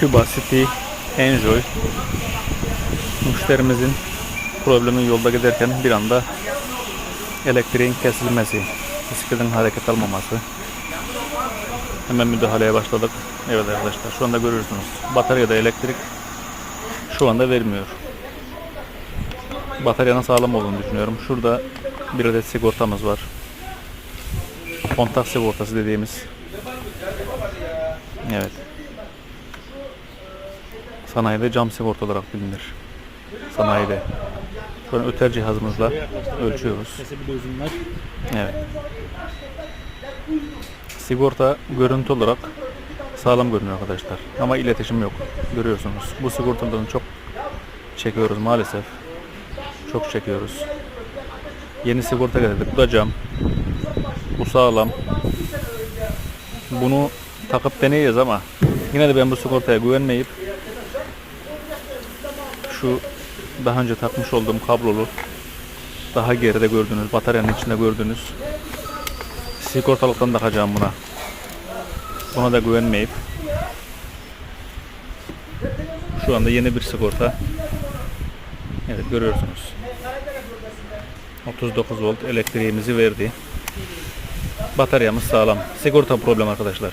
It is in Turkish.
Cuba City Enjoy müşterimizin problemi yolda giderken bir anda elektriğin kesilmesi, bisikletin hareket almaması. Hemen müdahaleye başladık. Evet arkadaşlar şu anda görüyorsunuz. Bataryada elektrik şu anda vermiyor. Bataryanın sağlam olduğunu düşünüyorum. Şurada bir adet sigortamız var. Kontak sigortası dediğimiz. Evet. Sanayide cam sigorta olarak bilinir. Sanayide. An öter cihazımızla ölçüyoruz. Evet. Sigorta görüntü olarak sağlam görünüyor arkadaşlar. Ama iletişim yok. Görüyorsunuz. Bu sigortadan çok çekiyoruz maalesef. Çok çekiyoruz. Yeni sigorta getirdik. Bu da cam. Bu sağlam. Bunu takıp deneyeceğiz ama yine de ben bu sigortaya güvenmeyip şu daha önce takmış olduğum kablolu daha geride gördüğünüz bataryanın içinde gördüğünüz sigortalıktan takacağım buna. Buna da güvenmeyip şu anda yeni bir sigorta. Evet görüyorsunuz. 39 volt elektriğimizi verdi. Bataryamız sağlam. Sigorta problem arkadaşlar.